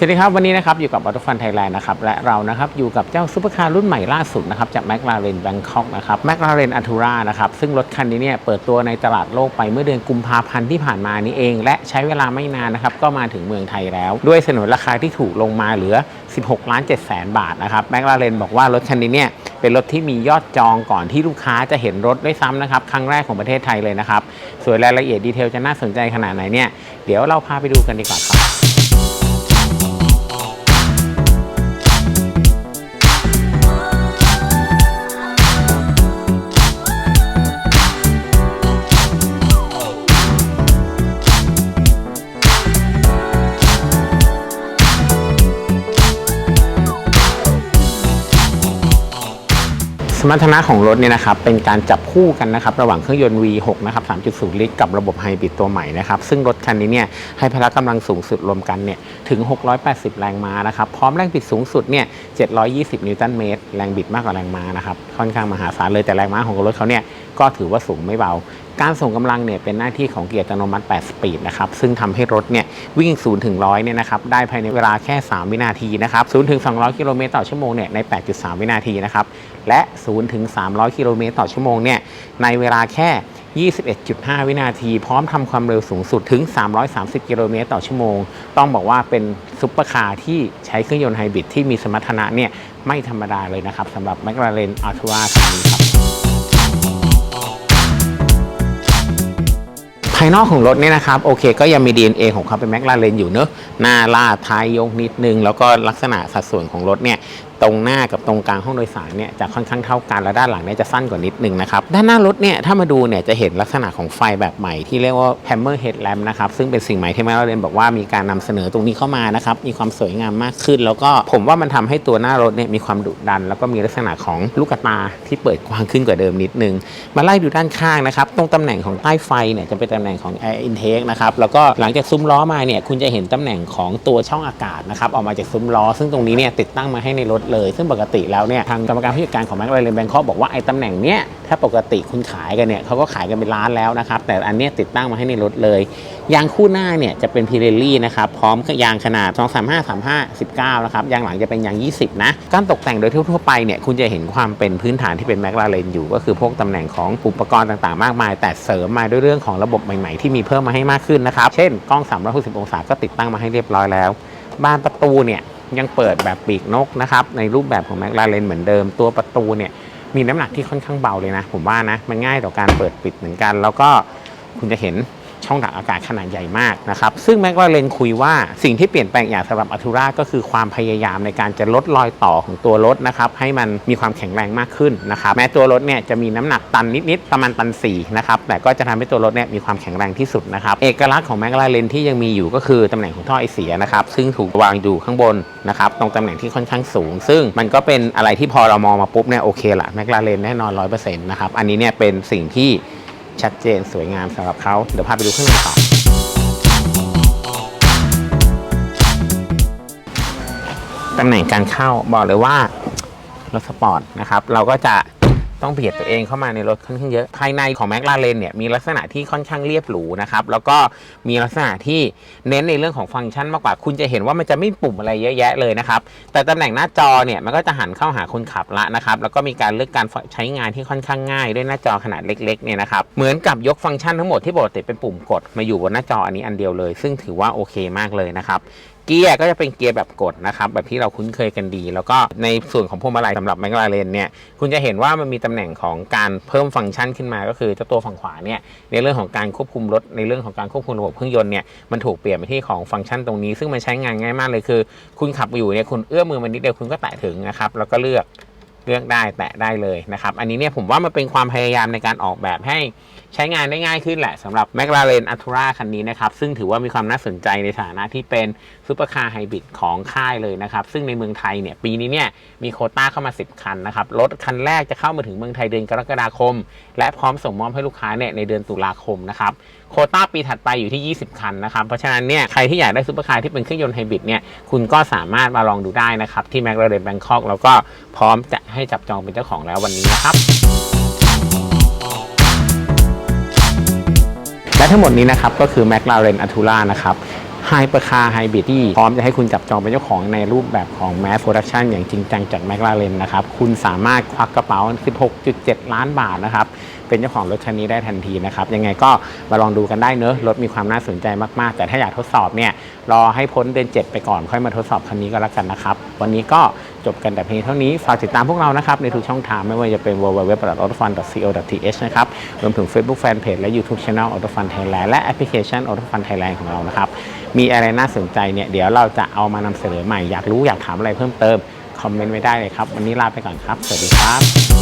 สวัสดีครับวันนี้นะครับอยู่กับออโตฟันไทยแลนด์นะครับและเรานะครับอยู่กับเจ้าซุปเปอร์คาร์รุ่นใหม่ล่าสุดนะครับจากแม l ลาเรนแบงคอกนะครับแม l ลาเรนอัตูรานะครับซึ่งรถคันนี้เนี่ยเปิดตัวในตลาดโลกไปเมื่อเดือนกุมภาพันธ์ที่ผ่านมานี้เอง และใช้เวลาไม่นานนะครับก็มาถึงเมืองไทยแล้ว ด้วยสนนราคาที่ถูกลงมาเหลือ 16ล้าน7แสนบาทนะครับแม l ลาเรนบอกว่ารถคันนี้เนี่ยเป็นรถที่มียอดจองก่อนที่ลูกค้าจะเห็นรถด้วยซ้ำนะครับครั้งแรกของประเทศไทยเลยนะครับส่วนรายละเอียดดีเทลจะน่าสนใจขนาดไหนเนี่ยเดี๋ยวเราพาไปดูกันดีกว่าครับ สมรรถนะของรถเนี่ยนะครับเป็นการจับคู่กันนะครับระหว่างเครื่องยนต์ V6 นะครับ 3.0 ลิตร กับระบบไฮบริดตัวใหม่นะครับซึ่งรถคันนี้เนี่ยให้พละกำลังสูงสุดรวมกันเนี่ยถึง 680 แรงม้านะครับพร้อมแรงบิดสูงสุดเนี่ย 720 นิวตันเมตร แรงบิดมากกว่าแรงม้านะครับค่อนข้างมหาศาลเลยแต่แรงม้าของรถเขาเนี่ยก็ถือว่าสูงไม่เบา การส่งกำลังเนี่ยเป็นหน้าที่ของเกียร์อัตโนมัติ 8 สปีดนะครับ ซึ่งทำให้รถเนี่ยวิ่ง 0 ถึง 100 เนี่ยนะครับ ได้ภายในเวลาแค่ 3 วินาทีนะครับ 0 ถึง 200 กิโลเมตรต่อชั่วโมงเนี่ยใน 8.3 วินาทีนะครับ และ 0 ถึง 300 กิโลเมตรต่อชั่วโมงเนี่ยในเวลาแค่ 21.5 วินาที พร้อมทำความเร็วสูงสุดถึง 330 กิโลเมตรต่อชั่วโมง ต้องบอกว่าเป็นซุปเปอร์คาร์ที่ใช้เครื่องยนต์ไฮบริดที่มีสมรรถนะเนี่ยไม่ธรรมดาเลยนะครับสำหรับ McLaren Artura คันนี้ครับภายนอกของรถเนี่ยนะครับโอเคก็ยังมี DNA ของเขาเป็นแม l ลาเรนอยู่เนอะหน้าลาดท้ายยกนิดนึง แล้วก็ลักษณะสัดส่วนของรถเนี่ย ตรงหน้ากับตรงกลางห้องโดยสารเนี่ยจะค่อนข้างเท่ากันและด้านหลังเนี่ยจะสั้นกว่านิดนึงนะครับด้านหน้ารถเนี่ยถ้ามาดูเนี่ยจะเห็นลักษณะของไฟแบบใหม่ที่เรียกว่า Hammer Headlamp นะครับซึ่งเป็นสิ่งใหม่ที่แม l ลาเรนบอกว่ามีการนำเสนอตรงนี้เข้ามานะครับมีความสวยงามมากขึ้น แล้วก็ผมว่ามันทำให้ตัวหน้ารถเนี่ยมีความดุดัน แล้วก็มีลักษณะของลูกตาที่เปิดกว้างขึ้นกว่าเดิมนิดนึง มาไล่ดูด้านข้างนะครับตรงตำแหน่งของใต้ไฟเนี่ยจะเป็นตำแหน่งของ Air Intake นะครับแล้วก็หลังจากซุ้มล้อมาเนี่ยคุณจะเห็นตำแหน่งของตัวช่องอากาศนะครับออกมาจากซุ้มล้อ ซึ่งตรงนี้เนี่ยติดตั้งมาให้ในรถเลย ซึ่งปกติแล้วเนี่ยทางกรรมการผู้จัดการของแม l ลาเรนแบงคอกบอกว่าไอ้ตำแหน่งเนี้ยถ้าปกติคุณขายกันเนี่ยเขาก็ขายกันเป็นล้านแล้วนะครับ แต่อันเนี้ยติดตั้งมาให้ในรถเลย ยางคู่หน้าเนี่ยจะเป็นพิเรลี่นะครับพร้อมกับยางขนาด 2 3 5 3 5 19 นะครับยางหลังจะเป็นยาง 20 นะการตกแต่งโดยทั่วๆไปเนี่ยคุณจะเห็นความเป็นพื้นฐานที่เป็นแม l ลาเรนอยู่ ก็คือพวกตำแหน่งของอุปกรณ์ต่างๆ มากมาย แต่เสริมมาด้วยเรื่องของระบบใหม่ๆ ที่มีเพิ่มมาให้มากขึ้นนะครับเช่นกล้อง 360 องศาก็ติดตั้งมาให้เรียบร้อยแล้วบานประตูเนี่ย ยังเปิดแบบปีกนกนะครับในรูปแบบของแมคลาเรนเหมือนเดิม ตัวประตูเนี่ยมีน้ำหนักที่ค่อนข้างเบาเลยนะ ผมว่านะมันง่ายต่อการเปิดปิดเหมือนกัน แล้วก็คุณจะเห็น ช่องดักอากาศขนาดใหญ่มากนะครับซึ่งแม l ลาเรนคุยว่าสิ่งที่เปลี่ยนแปลงอย่างสำหรับอัตูราก็คือความพยายามในการจะลดรอยต่อของตัวรถนะครับให้มันมีความแข็งแรงมากขึ้นนะครับแม้ตัวรถเนี่ยจะมีน้ำหนักตันนิดๆประมาณตัน4นะครับแต่ก็จะทำให้ตัวรถเนี่ยมีความแข็งแรงที่สุดนะครับเอกลักษณ์ของแม l ลาเรนที่ยังมีอยู่ก็คือตำแหน่งของท่อไอเสียนะครับซึ่งถูกวางอยู่ข้างบนนะครับตรงตำแหน่งที่ค่อนข้างสูง ซึ่งมันก็เป็นอะไรที่พอเรามองมาปุ๊บเนี่ยโอเคละแม l ลาเรนแน่นอน100%นะครับอันนี้เนี่ยเป็นสิ่งที่ ชัดเจนสวยงามสำหรับเขาเดี๋ยวพาไปดูข้างในต่อตำแหน่งการเข้าบอกเลยว่ารถสปอร์ตนะครับ เราก็จะ ต้องเบียดตัวเองเข้ามาในรถค่อนข้างเยอะ ภายในของแม l ลาเรนเนี่ยมีลักษณะที่ค่อนข้างเรียบหรูนะครับ แล้วก็มีลักษณะที่เน้นในเรื่องของฟังก์ชันมากกว่า คุณจะเห็นว่ามันจะไม่ปุ่มอะไรเยอะแยะเลยนะครับ แต่ตำแหน่งหน้าจอเนี่ยมันก็จะหันเข้าหาคนขับละนะครับ แล้วก็มีการเลือกการใช้งานที่ค่อนข้างง่ายด้วยหน้าจอขนาดเล็กๆเนี่ยนะครับ เหมือนกับยกฟังก์ชันทั้งหมดที่ปกติเป็นปุ่มกดมาอยู่บนหน้าจออันนี้อันเดียวเลย ซึ่งถือว่าโอเคมากเลยนะครับ เกียร์ก็จะเป็นเกียร์แบบกดนะครับแบบที่เราคุ้นเคยกันดี แล้วก็ในส่วนของพวงมาลัยสำหรับแม l ลาเรนเนี่ยคุณจะเห็นว่ามันมีตำแหน่งของการเพิ่มฟังก์ชันขึ้นมาก็คือเจ้าตัวฝั่งขวาเนี่ยในเรื่องของการควบคุมรถในเรื่องของการควบคุมระบบเครื่องยนต์เนี่ยมันถูกเปลี่ยนไปที่ของฟังก์ชันตรงนี้ ซึ่งมันใช้งานง่ายมากเลยคือ คุณขับอยู่เนี่ยคุณเอื้อมมือมันนิดเดียวคุณก็แตะถึงนะครับแล้วก็เลือกเลือกได้แตะได้เลยนะครับ อันนี้เนี่ยผมว่ามันเป็นความพยายามในการออกแบบให้ใช้งานได้ง่ายขึ้นแหละสำหรับ McLaren a t u r a คันนี้นะครับ ซึ่งถือว่ามีความน่าสนใจในฐานะที่เป็น ซูเปอร์คาร์ไฮบริดของค่ายเลยนะครับ ซึ่งในเมืองไทยเนี่ยปีนี้เนี่ยมีโคต้าเข้ามา 10 คันนะครับ รถคันแรกจะเข้ามาถึงเมืองไทยเดือนกรกฎาคม และพร้อมส่งมอบให้ลูกค้าเนี่ยในเดือนตุลาคมนะครับ โคต้าปีถัดไปอยู่ที่ 20 คันนะครับ เพราะฉะนั้นเนี่ยใครที่อยากได้ซูเปอร์คาร์ที่เป็นเครื่องยนต์ไฮบริดเนี่ยคุณก็สามารถมาลองดูได้นะครับที่ McLaren Bangkok แล้วก็พร้อมจะให้จับจองเป็นเจ้าของแล้ววันนี้นะครับและทั้งหมดนี้นะครับก็คือ McLaren a t u r a นะครับ ไฮเปอร์คาร์ไฮบริดที่พร้อมจะให้คุณจับจองเป็นเจ้าของในรูปแบบของแมสโปรดักชันอย่างจริงจังจากแมคลาเรนนะครับ คุณสามารถควักกระเป๋า 16.7 ล้านบาทนะครับ เป็นเจ้าของรถคันนี้ได้ทันทีนะครับ ยังไงก็มาลองดูกันได้เนอะรถมีความน่าสนใจมากๆ แต่ถ้าอยากทดสอบเนี่ยรอให้พ้นเดือน7 ไปก่อนค่อยมาทดสอบคันนี้ก็แล้วกันนะครับ วันนี้ก็จบกันแต่เพียงเท่านี้ ฝากติดตามพวกเรานะครับ ในทุกช่องทางไม่ว่าจะเป็น www.autofun.co.th นะครับ รวมถึง Facebook Fanpage และ YouTube Channel Autofun Thailand และแอปพลิเคชัน Autofun Thailand ของเรานะครับ มีอะไรน่าสนใจเนี่ยเดี๋ยวเราจะเอามานำเสนอใหม่อยากรู้อยากถามอะไรเพิ่มเติมคอมเมนต์ไว้ได้เลยครับ วันนี้ลาไปก่อนครับ สวัสดีครับ